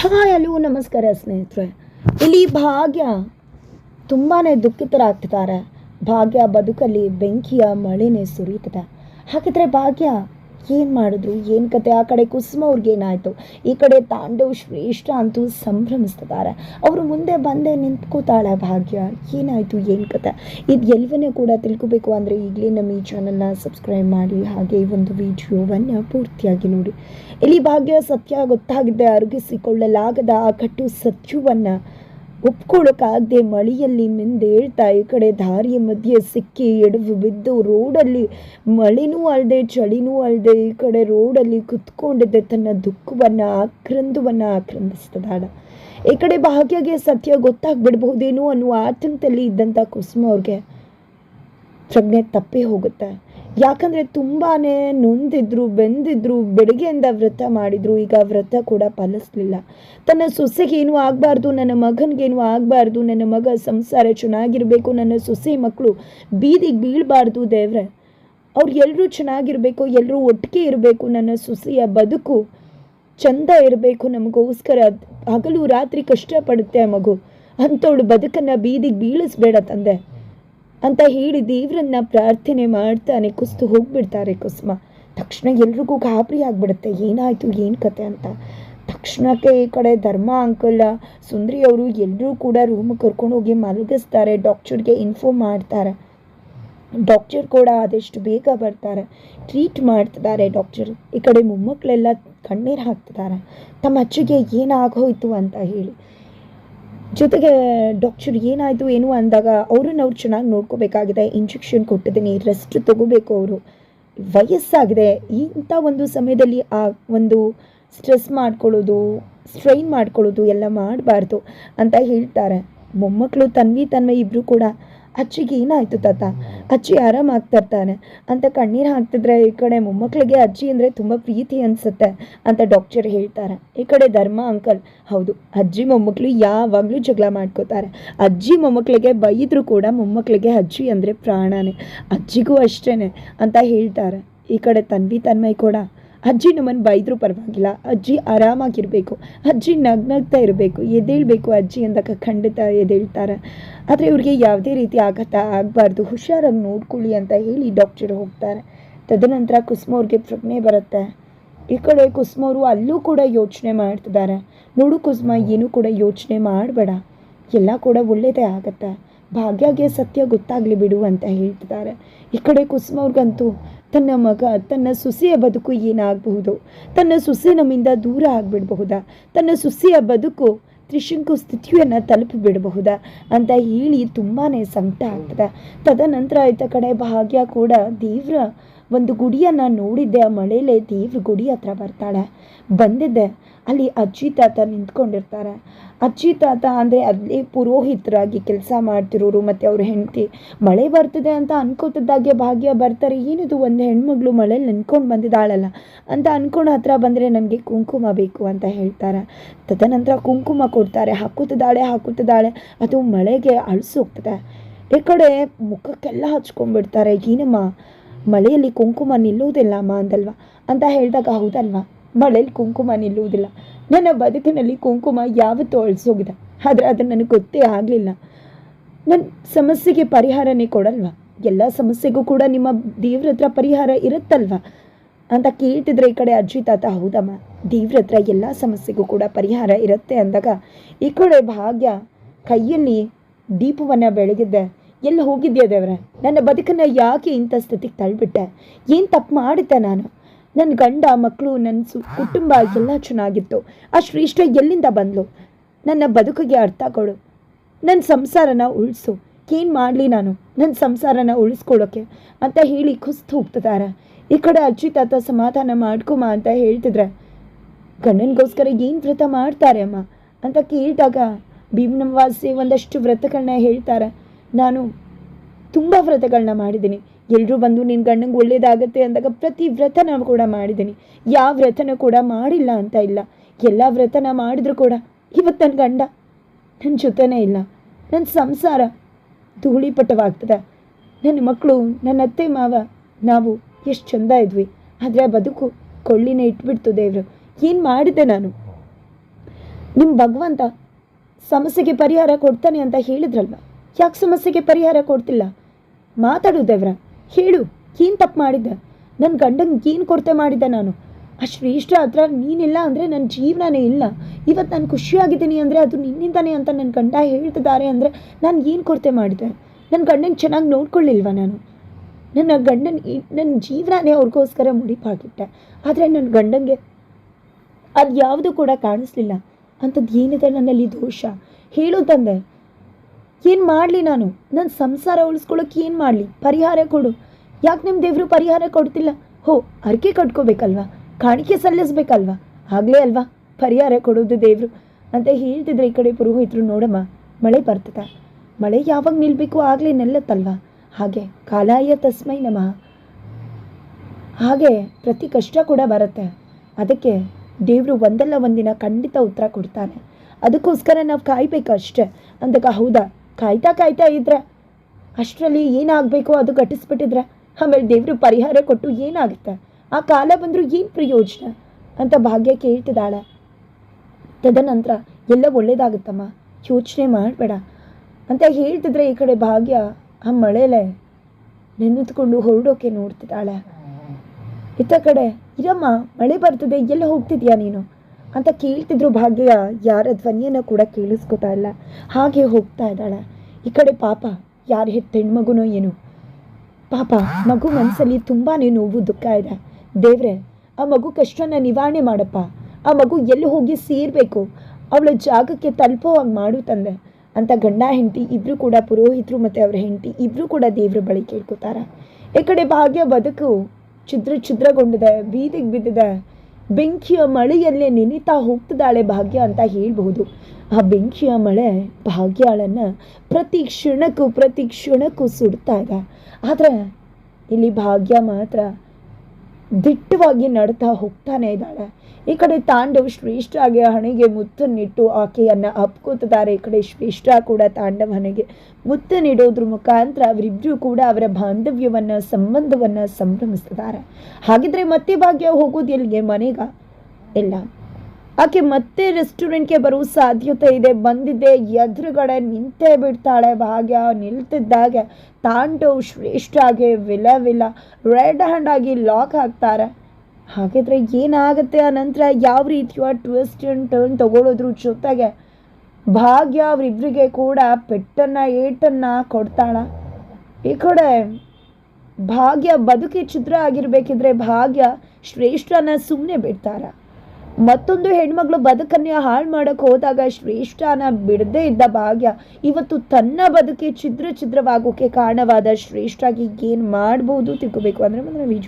Hi hello ನಮಸ್ಕಾರ ಸ್ನೇಹಿತರೆ. ಇಲ್ಲಿ ಭಾಗ್ಯ ತುಂಬಾ ದುಃಖಿತರಾಗ್ತಿದ್ದಾರೆ. ಭಾಗ್ಯ ಬದುಕಲ್ಲಿ ಬೆಂಕಿಯ ಮಳೆನೇ ಸುರಿತದೆ ಹಾಗಿದ್ರೆ ಭಾಗ್ಯ ಏನು ಮಾಡಿದ್ರು? ಏನು ಕತೆ? ಆ ಕಡೆ ಕುಸುಮ ಅವ್ರಿಗೆ ಏನಾಯಿತು? ಈ ಕಡೆ ತಾಂಡವ್ ಶ್ರೇಷ್ಠ ಅಂತೂ ಸಂಭ್ರಮಿಸ್ತಿದ್ದಾರೆ ಅವರು ಮುಂದೆ ಬಂದೆ ನಿಂತ್ಕೋತಾಳೆ ಭಾಗ್ಯ. ಏನಾಯಿತು? ಏನು ಕತೆ? ಇದು ಎಲ್ಲವನ್ನೂ ಕೂಡ ತಿಳ್ಕೊಬೇಕು ಅಂದರೆ ಈಗಲೇ ನಮ್ಮ ಈ ಚಾನಲ್ನ ಸಬ್ಸ್ಕ್ರೈಬ್ ಮಾಡಿ, ಹಾಗೆ ಈ ಒಂದು ವಿಡಿಯೋವನ್ನು ಪೂರ್ತಿಯಾಗಿ ನೋಡಿ. ಇಲ್ಲಿ ಭಾಗ್ಯ, ಸತ್ಯ ಗೊತ್ತಾಗಿದ್ದೆ ಅರಗಿಸಿಕೊಳ್ಳಲಾಗದ ಆ ಕಟ್ಟು ಸತ್ಯವನ್ನು ಒಪ್ಕೊಳ್ಳೋಕ್ಕಾಗದೆ ಮಳೆಯಲ್ಲಿ ಮಿಂದೇಳ್ತಾ ಈ ಕಡೆ ದಾರಿಯ ಮಧ್ಯೆ ಸಿಕ್ಕಿ ಎಡವು ಬಿದ್ದು ರೋಡಲ್ಲಿ ಮಳೆನೂ ಅಲ್ಲದೆ ಚಳಿನೂ ಅಲ್ಲದೆ ಈ ಕಡೆ ರೋಡಲ್ಲಿ ಕುತ್ಕೊಂಡಿದ್ದೆ. ತನ್ನ ದುಃಖವನ್ನು, ಆಕ್ರಂದವನ್ನು ಆಕ್ರಂದಿಸ್ತದಾಳ ಈ ಕಡೆ ಭಾಗ್ಯಗೆ ಸತ್ಯ ಗೊತ್ತಾಗ್ಬಿಡ್ಬಹುದೇನೋ ಅನ್ನುವ ಆತಂಕದಲ್ಲಿ ಇದ್ದಂಥ ಕುಸುಮ ಅವ್ರಿಗೆ ಪ್ರಜ್ಞೆ ತಪ್ಪೇ ಹೋಗುತ್ತೆ. ಯಾಕಂದರೆ ತುಂಬಾ ನೊಂದಿದ್ರು, ಬೆಂದಿದ್ರು ಬೆಳಗ್ಗೆಯಿಂದ ವ್ರತ ಮಾಡಿದ್ರು, ಈಗ ವ್ರತ ಕೂಡ ಫಲಿಸ್ಲಿಲ್ಲ ತನ್ನ ಸೊಸೆಗೇನು ಆಗಬಾರ್ದು, ನನ್ನ ಮಗನಿಗೇನು ಆಗಬಾರ್ದು, ನನ್ನ ಮಗ ಸಂಸಾರ ಚೆನ್ನಾಗಿರಬೇಕು, ನನ್ನ ಸೊಸೆ ಮಕ್ಕಳು ಬೀದಿಗೆ ಬೀಳಬಾರ್ದು ದೇವ್ರೆ. ಅವ್ರು ಎಲ್ಲರೂ ಚೆನ್ನಾಗಿರಬೇಕು ಎಲ್ಲರೂ ಒಟ್ಟಿಗೆ ಇರಬೇಕು, ನನ್ನ ಸೊಸೆಯ ಬದುಕು ಚಂದ ಇರಬೇಕು, ನಮಗೋಸ್ಕರ ಹಗಲು ರಾತ್ರಿ ಕಷ್ಟಪಡುತ್ತೆ ಮಗು. ಅಂಥವಳು ಬದುಕನ್ನು ಬೀದಿಗೆ ಬೀಳಿಸ್ಬೇಡ ತಂದೆ. ಅಂತ ಹೇಳಿ ದೇವರನ್ನ ಪ್ರಾರ್ಥನೆ ಮಾಡ್ತಾನೆ ಕುಸ್ತು ಹೋಗ್ಬಿಡ್ತಾರೆ ಕುಸುಮ. ತಕ್ಷಣ ಎಲ್ರಿಗೂ ಗಾಬರಿ ಆಗಿಬಿಡುತ್ತೆ. ಏನಾಯಿತು, ಏನು ಕತೆ ಅಂತ. ತಕ್ಷಣಕ್ಕೆ ಈ ಕಡೆ ಧರ್ಮ ಅಂಕಲ್, ಸುಂದರಿ ಅವರು ಎಲ್ಲರೂ ಕೂಡ ರೂಮ್ ಕರ್ಕೊಂಡು ಹೋಗಿ ಮಲಗಿಸ್ತಾರೆ. ಡಾಕ್ಟರ್ಗೆ ಇನ್ಫಾರ್ಮ್ ಮಾಡ್ತಾರೆ. ಡಾಕ್ಟರ್ ಕೂಡ ಆದಷ್ಟು ಬೇಗ ಬರ್ತಾರೆ. ಟ್ರೀಟ್ ಮಾಡ್ತಿದ್ದಾರೆ ಡಾಕ್ಟರ್. ಈ ಕಡೆ ಮೊಮ್ಮಕ್ಕಳೆಲ್ಲ ಕಣ್ಣೀರು ಹಾಕ್ತಿದ್ದಾರೆ. ತಮ್ಮ ಅಜ್ಜಿಗೆ ಏನಾಗೋಯ್ತು ಅಂತ ಹೇಳಿ. ಜೊತೆಗೆ ಡಾಕ್ಟರ್ ಏನಾಯಿತು, ಏನು ಅಂದಾಗ ಅವ್ರನ್ನ ಅವ್ರು ಚೆನ್ನಾಗಿ ನೋಡ್ಕೋಬೇಕಾಗಿದೆ ಇಂಜೆಕ್ಷನ್ ಕೊಟ್ಟಿದ್ದೀನಿ ರೆಸ್ಟ್ ತಗೋಬೇಕು ಅವರು. ವಯಸ್ಸಾಗಿದೆ, ಇಂಥ ಒಂದು ಸಮಯದಲ್ಲಿ ಆ ಒಂದು ಸ್ಟ್ರೆಸ್ ಮಾಡ್ಕೊಳ್ಳೋದು ಸ್ಟ್ರೈನ್ ಮಾಡ್ಕೊಳ್ಳೋದು ಎಲ್ಲ ಮಾಡಬಾರ್ದು ಅಂತ ಹೇಳ್ತಾರೆ. ಮೊಮ್ಮಕ್ಕಳು ತನ್ವಿ ತನ್ವಿ ಇಬ್ಬರು ಕೂಡ ಅಜ್ಜಿಗೆ ಏನಾಯಿತು ತಾತ? ಅಜ್ಜಿ ಆರಾಮಾಗ್ತಾ ಇರ್ತಾನೆ. ಅಂತ ಕಣ್ಣೀರು ಹಾಕ್ತಿದ್ರೆ ಈ ಕಡೆ ಮೊಮ್ಮಕ್ಕಳಿಗೆ ಅಜ್ಜಿ ಅಂದರೆ ತುಂಬ ಪ್ರೀತಿ ಅನಿಸುತ್ತೆ ಅಂತ ಡಾಕ್ಟರ್ ಹೇಳ್ತಾರೆ. ಈ ಕಡೆ ಧರ್ಮ ಅಂಕಲ್, ಹೌದು, ಅಜ್ಜಿ ಮೊಮ್ಮಕ್ಕಳು ಯಾವಾಗಲೂ ಜಗಳ ಮಾಡ್ಕೋತಾರೆ. ಅಜ್ಜಿ ಮೊಮ್ಮಕ್ಕಳಿಗೆ ಬೈದರೂ ಕೂಡ ಮೊಮ್ಮಕ್ಕಳಿಗೆ ಅಜ್ಜಿ ಅಂದರೆ ಪ್ರಾಣನೇ. ಅಜ್ಜಿಗೂ ಅಷ್ಟೇ ಅಂತ ಹೇಳ್ತಾರೆ. ಈ ಕಡೆ ತನ್ವಿ ತನ್ಮಯ್ ಕೂಡ ಅಜ್ಜಿ ನಮ್ಮನ್ನು ಬೈದರೂ ಪರವಾಗಿಲ್ಲ. ಅಜ್ಜಿ ಆರಾಮಾಗಿರಬೇಕು. ಅಜ್ಜಿ ನಗ್ನಗ್ತಾ ಇರಬೇಕು. ಎದ್ದೇಳಬೇಕು ಅಜ್ಜಿ ಅಂದಾಗ ಖಂಡಿತ ಎದ್ದೇಳ್ತಾರೆ. ಆದರೆ ಇವ್ರಿಗೆ ಯಾವುದೇ ರೀತಿ ಆಘಾತ ಆಗಬಾರ್ದು. ಹುಷಾರಾಗಿ ನೋಡ್ಕೊಳ್ಳಿ ಅಂತ ಹೇಳಿ ಡಾಕ್ಟರ್ ಹೋಗ್ತಾರೆ. ತದನಂತರ ಕುಸುಮ ಅವ್ರಿಗೆ ಪ್ರಜ್ಞೆ ಬರುತ್ತೆ. ಈ ಕಡೆ ಕುಸುಮ ಅವರು ಅಲ್ಲೂ ಕೂಡ ಯೋಚನೆ ಮಾಡ್ತಿದ್ದಾರೆ. ನೋಡು ಕುಸುಮ, ಏನೂ ಕೂಡ ಯೋಚನೆ ಮಾಡಬೇಡ. ಎಲ್ಲ ಕೂಡ ಒಳ್ಳೆಯದೇ ಆಗತ್ತೆ. ಭಾಗ್ಯಗೆ ಸತ್ಯ ಗೊತ್ತಾಗಲಿ ಬಿಡು ಅಂತ ಹೇಳ್ತಿದ್ದಾರೆ. ಈ ಕಡೆ ಕುಸುಮ ಅವ್ರಿಗಂತೂ ತನ್ನ ಮಗ, ತನ್ನ ಸೊಸೆಯ ಬದುಕು ಏನಾಗಬಹುದು? ತನ್ನ ಸೊಸೆ ನಮ್ಮಿಂದ ದೂರ ಆಗಿಬಿಡಬಹುದಾ? ತನ್ನ ಸೊಸೆಯ ಬದುಕು ತ್ರಿಶಂಕು ಸ್ಥಿತಿಯನ್ನು ತಲುಪಿಬಿಡಬಹುದಾ? ಅಂತ ಹೇಳಿ ತುಂಬಾ ಸಂಕಟ ಆಗ್ತದೆ. ತದನಂತರ ಆಯ್ತ ಕಡೆ ಭಾಗ್ಯ ಕೂಡ ದೇವ್ರ ಒಂದು ಗುಡಿಯನ್ನು ನೋಡಿದ್ದೆ. ಆ ಮಳೆಯಲ್ಲೇ ದೇವ್ರ ಗುಡಿ ಹತ್ರ ಬರ್ತಾಳೆ. ಬಂದಿದ್ದೆ. ಅಲ್ಲಿ ಅಜ್ಜಿ ತಾತ ನಿಂತ್ಕೊಂಡಿರ್ತಾರೆ. ಅಜ್ಜಿ ತಾತ ಅಂದರೆ ಅಲ್ಲಿ ಪುರೋಹಿತರಾಗಿ ಕೆಲಸ ಮಾಡ್ತಿರೋರು, ಮತ್ತು ಅವ್ರ ಹೆಂಡತಿ. ಮಳೆ ಬರ್ತದೆ ಅಂತ ಅನ್ಕೋತಿದ್ದಾಗೆ ಭಾಗ್ಯ ಬರ್ತಾರೆ. ಏನಿದು ಒಂದು ಹೆಣ್ಮಗಳು ಮಳೆಯಲ್ಲಿ ನೆನ್ಕೊಂಡು ಬಂದಿದ್ದಾಳಲ್ಲ. ಅಂತ ಅನ್ಕೊಂಡು ಹತ್ರ ಬಂದರೆ ನನಗೆ ಕುಂಕುಮ ಬೇಕು ಅಂತ ಹೇಳ್ತಾರೆ. ತದನಂತರ ಕುಂಕುಮ ಕೊಡ್ತಾರೆ. ಹಾಕುತ್ತಿದ್ದಾಳೆ ಹಾಕುತ್ತಿದ್ದಾಳೆ. ಅದು ಮಳೆಗೆ ಅಳಿಸೋಗ್ತದೆ. ಈ ಕಡೆ ಮುಖಕ್ಕೆಲ್ಲ ಹಚ್ಕೊಂಡ್ಬಿಡ್ತಾರೆ. ಏನಮ್ಮ? ಮಳೆಯಲ್ಲಿ ಕುಂಕುಮ ನಿಲ್ಲುವುದಿಲ್ಲ ಅಮ್ಮ ಅಂದಲ್ವಾ? ಅಂತ ಹೇಳಿದಾಗ ಹೌದಲ್ವಾ? ಮಳೆಯಲ್ಲಿ ಕುಂಕುಮ ನಿಲ್ಲುವುದಿಲ್ಲ. ನನ್ನ ಬದುಕಿನಲ್ಲಿ ಕುಂಕುಮ ಯಾವತ್ತೂ ಅಳಿಸೋಗಿದೆ ಆದರೆ ಅದು ನನಗೆ ಗೊತ್ತೇ ಆಗಲಿಲ್ಲ. ನನ್ನ ಸಮಸ್ಯೆಗೆ ಪರಿಹಾರನೇ ಕೊಡಲ್ವಾ? ಎಲ್ಲ ಸಮಸ್ಯೆಗೂ ಕೂಡ ನಿಮ್ಮ ದೇವ್ರ ಹತ್ರ ಪರಿಹಾರ ಇರುತ್ತಲ್ವಾ? ಅಂತ ಕೇಳ್ತಿದ್ರೆ ಈ ಕಡೆ ಅಜ್ಜಿ ತಾತ, ಹೌದಮ್ಮ. ದೇವ್ರ ಹತ್ರ ಎಲ್ಲ ಸಮಸ್ಯೆಗೂ ಕೂಡ ಪರಿಹಾರ ಇರುತ್ತೆ ಅಂದಾಗ ಈ ಕಡೆ ಭಾಗ್ಯ ಕೈಯಲ್ಲಿ ದೀಪವನ್ನು ಬೆಳಗಿದ್ದೆ. ಎಲ್ಲಿ ಹೋಗಿದ್ಯಾ ದೇವ್ರೆ? ನನ್ನ ಬದುಕನ್ನು ಯಾಕೆ ಇಂಥ ಸ್ಥಿತಿಗೆ ತಳ್ಳಿಬಿಟ್ಟೆ ಏನು ತಪ್ಪು ಮಾಡಿದ್ದೆ ನಾನು? ನನ್ನ ಗಂಡ ಮಕ್ಕಳು ನನ್ನ ಸು, ಕುಟುಂಬ ಎಲ್ಲ ಚೆನ್ನಾಗಿತ್ತು. ಆ ಶ್ರೇಷ್ಠ ಎಲ್ಲಿಂದ ಬಂದ್ಲು? ನನ್ನ ಬದುಕಿಗೆ ಅರ್ಥ ಕೊಡು. ನನ್ನ ಸಂಸಾರನ ಉಳಿಸು. ಏನು ಮಾಡಲಿ ನಾನು? ನನ್ನ ಸಂಸಾರನ ಉಳಿಸ್ಕೊಳ್ಳೋಕ್ಕೆ ಅಂತ ಹೇಳಿ ಕುಸ್ತು ಹೋಗ್ತಿದ್ದಾರೆ. ಈ ಕಡೆ ಅಜ್ಜಿ, ತಾತ ಸಮಾಧಾನ ಮಾಡ್ಕೊಮ ಅಂತ ಹೇಳ್ತಿದ್ರೆ, ಗಂಡನಿಗೋಸ್ಕರ ಏನು ವ್ರತ ಮಾಡ್ತಾರೆ ಅಮ್ಮ? ಅಂತ ಕೇಳಿದಾಗ ಭೀಮನವಾಸಿ ಒಂದಷ್ಟು ವ್ರತಗಳನ್ನ ಹೇಳ್ತಾರೆ. ನಾನು ತುಂಬ ವ್ರತಗಳನ್ನ ಮಾಡಿದ್ದೀನಿ. ಎಲ್ಲರೂ ಬಂದು ನಿನ್ನ ಗಂಡಂಗೆ ಒಳ್ಳೇದಾಗತ್ತೆ ಅಂದಾಗ ಪ್ರತಿ ವ್ರತನ ಕೂಡ ಮಾಡಿದ್ದೀನಿ. ಯಾವ ವ್ರತನ ಕೂಡ ಮಾಡಿಲ್ಲ ಅಂತ ಇಲ್ಲ. ಎಲ್ಲ ವ್ರತನ ಮಾಡಿದ್ರು ಕೂಡ ಇವತ್ತು ನನ್ನ ಗಂಡ ನನ್ನ ಜೊತೆನೇ ಇಲ್ಲ. ನನ್ನ ಸಂಸಾರ ಧೂಳಿಪಟವಾಗ್ತದೆ. ನನ್ನ ಮಕ್ಕಳು ನನ್ನ ಅತ್ತೆ, ಮಾವ, ನಾವು ಎಷ್ಟು ಚಂದ ಇದ್ವಿ. ಆದರೆ ಆ ಬದುಕು ಕೊಳ್ಳಿನೇ ಇಟ್ಬಿಡ್ತು ದೇವರು. ಏನು ಮಾಡಿದೆ ನಾನು? ನಿಮ್ಮ ಭಗವಂತ ಸಮಸ್ಯೆಗೆ ಪರಿಹಾರ ಕೊಡ್ತಾನೆ ಅಂತ ಹೇಳಿದ್ರಲ್ವ? ಯಾಕೆ ಸಮಸ್ಯೆಗೆ ಪರಿಹಾರ ಕೊಡ್ತಿಲ್ಲ? ಮಾತಾಡು ದೇವ್ರ. ಹೇಳು, ಏನು ತಪ್ಪು ಮಾಡಿದ್ದೆ? ನನ್ನ ಗಂಡಂಗೆ ಏನು ಕೊರತೆ ಮಾಡಿದ್ದೆ ನಾನು? ಆ ಶ್ರೇಷ್ಠ ಹತ್ರ ನೀನಿಲ್ಲ ಅಂದರೆ ನನ್ನ ಜೀವನನೇ ಇಲ್ಲ. ಇವತ್ತು ನಾನು ಖುಷಿಯಾಗಿದ್ದೀನಿ ಅಂದರೆ ಅದು ನಿನ್ನಿಂದಾನೆ ಅಂತ ನನ್ನ ಗಂಡ ಹೇಳ್ತಿದ್ದಾರೆ ಅಂದರೆ ನಾನು ಏನು ಕೊರತೆ ಮಾಡಿದೆ? ನನ್ನ ಗಂಡನ ಚೆನ್ನಾಗಿ ನೋಡ್ಕೊಳ್ಳಿಲ್ವ ನಾನು? ನನ್ನ ಗಂಡನ ನನ್ನ ಜೀವನನೇ ಅವ್ರಿಗೋಸ್ಕರ ಮುಡಿಪಾಗಿಟ್ಟೆ. ಆದರೆ ನನ್ನ ಗಂಡನಿಗೆ ಅದು ಯಾವುದು ಕೂಡ ಕಾಣಿಸ್ಲಿಲ್ಲ. ಅಂಥದ್ದು ಏನಿದೆ ನನ್ನಲ್ಲಿ ದೋಷ? ಹೇಳು ತಂದೆ. ಏನು ಮಾಡಲಿ ನಾನು? ನನ್ನ ಸಂಸಾರ ಉಳಿಸ್ಕೊಳ್ಳೋಕೆ ಏನು ಮಾಡಲಿ? ಪರಿಹಾರ ಕೊಡು. ಯಾಕೆ ನಿಮ್ಮ ದೇವರು ಪರಿಹಾರ ಕೊಡ್ತಿಲ್ಲ? ಹೋ ಅರ್ಕೆ ಕಟ್ಕೋಬೇಕಲ್ವಾ? ಕಾಣಿಕೆ ಸಲ್ಲಿಸ್ಬೇಕಲ್ವಾ? ಆಗಲೇ ಅಲ್ವಾ? ಪರಿಹಾರ ಕೊಡೋದು ದೇವರು. ಅಂತ ಹೇಳ್ತಿದ್ರೆ ಈ ಕಡೆ ಪುರೋಹಿತರು, ನೋಡಮ್ಮ, ಮಳೆ ಬರ್ತದೆ. ಮಳೆ ಯಾವಾಗ ನಿಲ್ಲಬೇಕು ಆಗಲೇ ನಿಲ್ಲತ್ತಲ್ವಾ? ಹಾಗೆ ಕಾಲಾಯ ತಸ್ಮೈ ನಮಃ. ಹಾಗೆ ಪ್ರತಿ ಕಷ್ಟ ಕೂಡ ಬರುತ್ತೆ. ಅದಕ್ಕೆ ದೇವರು ಒಂದಲ್ಲ ಒಂದಿನ ಖಂಡಿತ ಉತ್ತರ ಕೊಡ್ತಾನೆ. ಅದಕ್ಕೋಸ್ಕರ ನಾವು ಕಾಯ್ಬೇಕು ಅಷ್ಟೇ. ಅಂದಾಗ ಹೌದಾ? ಕಾಯ್ತಾ ಕಾಯ್ತಾ ಇದ್ರೆ, ಅಷ್ಟರಲ್ಲಿ ಏನಾಗಬೇಕು ಅದು ಘಟಿಸ್ಬಿಟ್ಟಿದ್ರೆ, ಆಮೇಲೆ ದೇವರು ಪರಿಹಾರ ಕೊಟ್ಟು ಏನಾಗುತ್ತೆ? ಆ ಕಾಲ ಬಂದರೂ ಏನು ಪ್ರಯೋಜನ? ಅಂತ ಭಾಗ್ಯ ಕೇಳ್ತಿದ್ದಾಳೆ. ತದನಂತರ, ಎಲ್ಲ ಒಳ್ಳೇದಾಗುತ್ತಮ್ಮ, ಯೋಚನೆ ಮಾಡಬೇಡ. ಅಂತ ಹೇಳ್ತಿದ್ರೆ ಈ ಕಡೆ ಭಾಗ್ಯ ಆ ಮಳೆಲೆ ನೆನೆದುಕೊಂಡು ಹೊರಡೋಕೆ ನೋಡ್ತಿದ್ದಾಳೆ. ಇತ್ತ ಕಡೆ, ಇರಮ್ಮ, ಮಳೆ ಬರ್ತದೆ, ಎಲ್ಲ ಹೋಗ್ತಿದ್ಯಾ ನೀನು? ಅಂತ ಕೇಳ್ತಿದ್ರು ಭಾಗ್ಯ, ಯಾರ ಧ್ವನಿಯನ್ನು ಕೂಡ ಕೇಳಿಸ್ಕೊತಾ ಇಲ್ಲ. ಹಾಗೆ ಹೋಗ್ತಾ ಇದ್ದಾಳೆ. ಈ ಕಡೆ ಪಾಪ, ಯಾರು ಹೆತ್ತ ಹೆಣ್ಮಗುನೋ ಏನು. ಪಾಪ, ಮಗು ಮನಸ್ಸಲ್ಲಿ ತುಂಬಾ ನೋವು, ದುಃಖ ಇದೆ. ದೇವ್ರೆ, ಆ ಮಗು ಕಷ್ಟನ ನಿವಾರಣೆ ಮಾಡಪ್ಪ. ಆ ಮಗು ಎಲ್ಲಿ ಹೋಗಿ ಸೇರಬೇಕು? ಅವಳ ಜಾಗಕ್ಕೆ ತಲುಪೋ ಹಾಗೆ ಮಾಡು ತಂದೆ ಅಂತ ಗಂಡ, ಹೆಂಡತಿ ಇಬ್ಬರು ಕೂಡ ಪುರೋಹಿತರು ಮತ್ತು ಅವರ ಹೆಂಡತಿ ಇಬ್ಬರು ಕೂಡ ದೇವ್ರ ಬಳಿ ಕೇಳ್ಕೊತಾರೆ. ಈ ಕಡೆ ಭಾಗ್ಯ ಬದುಕು ಛಿದ್ರ ಛಿದ್ರಗೊಂಡಿದೆ, ಬೀದಿಗೆ ಬಿದ್ದಿದೆ. ಬೆಂಕಿಯ ಮಳೆಯಲ್ಲೇ ನೆನಿತಾ ಹೋಗ್ತಿದ್ದಾಳೆ ಭಾಗ್ಯ ಅಂತ ಹೇಳ್ಬಹುದು. ಆ ಬೆಂಕಿಯ ಮಳೆ ಭಾಗ್ಯಾಳನ್ನು ಪ್ರತಿ ಕ್ಷಣಕ್ಕೂ ಪ್ರತಿ ಕ್ಷಣಕ್ಕೂ ಸುಡ್ತಾ ಇದೆ ಆದರೆ ಇಲ್ಲಿ ಭಾಗ್ಯ ಮಾತ್ರ ದಿಟ್ಟವಾಗಿ ನಡ್ತಾ ಹೋಗ್ತಾನೆ ಇದ್ದಾಳೆ. ಈ ಕಡೆ ತಾಂಡವ್ ಶ್ರೇಷ್ಠ ಆಗಿ ಹಣೆಗೆ ಮುತ್ತನ್ನಿಟ್ಟು ಆಕೆಯನ್ನು ಅಪ್ಕೋತಿದ್ದಾರೆ. ಈ ಕಡೆ ಶ್ರೇಷ್ಠ ಕೂಡ ತಾಂಡವ್ ಹಣೆಗೆ ಮುತ್ತನ್ನಿಡೋದ್ರ ಮುಖಾಂತರ ಅವರಿಬ್ಬರೂ ಕೂಡ ಅವರ ಬಾಂಧವ್ಯವನ್ನು, ಸಂಬಂಧವನ್ನು ಸಂಭ್ರಮಿಸ್ತಿದ್ದಾರೆ. ಹಾಗಿದ್ರೆ ಮತ್ತೆ ಭಾಗ್ಯ ಹೋಗೋದು ಎಲ್ಲಿಗೆ? ಮನೆಗ? ಇಲ್ಲ. ಆಕೆ ಮತ್ತೆ ರೆಸ್ಟೋರೆಂಟ್ಗೆ ಬರೋ ಸಾಧ್ಯತೆ ಇದೆ. ಬಂದಿದ್ದೆ ಎದುರುಗಡೆ ನಿಂತೇ ಬಿಡ್ತಾಳೆ. ಭಾಗ್ಯ ನಿಲ್ತಿದ್ದಾಗ ಶ್ರೇಷ್ಠ ಶ್ರೇಷ್ಠಾಗಿ ವಿಲ ವಿಲ ರೆಡ್ ಹ್ಯಾಂಡ್ ಆಗಿ ಲಾಕ್ ಹಾಕ್ತಾರೆ. ಹಾಗಿದ್ರೆ ಏನಾಗುತ್ತೆ? ಆ ನಂತರ ಯಾವ ರೀತಿಯ ಟ್ವಿಸ್ಟ್ ಅಂಡ್ ಟರ್ನ್ ತಗೊಳ್ಳೋದ್ರ ಜೊತೆಗೆ ಭಾಗ್ಯ ಅವರಿಬ್ಬರಿಗೆ ಕೂಡ ಪೆಟ್ಟನ್ನು ಏಟನ್ನು ಕೊಡ್ತಾಳ. ಈ ಕಡೆ ಭಾಗ್ಯ ಬದುಕಿ ಚಿತ್ರ ಆಗಿರಬೇಕಿದ್ರೆ ಭಾಗ್ಯ ಶ್ರೇಷ್ಠನ ಸುಮ್ಮನೆ ಬಿಡ್ತಾರ. ಮತ್ತೊಂದು ಹೆಣ್ಮಗಳು ಬದುಕನ್ನೇ ಹಾಳು ಮಾಡಕ್ಕೆ ಹೋದಾಗ ಶ್ರೇಷ್ಠನ ಬಿಡದೇ ಇದ್ದ ಭಾಗ್ಯ ಇವತ್ತು ತನ್ನ ಬದುಕೆ ಛಿದ್ರ ಛಿದ್ರವಾಗೋಕೆ ಕಾರಣವಾದ ಶ್ರೇಷ್ಠಾಗಿ ಏನು ಮಾಡ್ಬೋದು ತಿಳ್ಕೋಬೇಕು ಅಂದರೆ ಮುಂದೆ ವಿಜು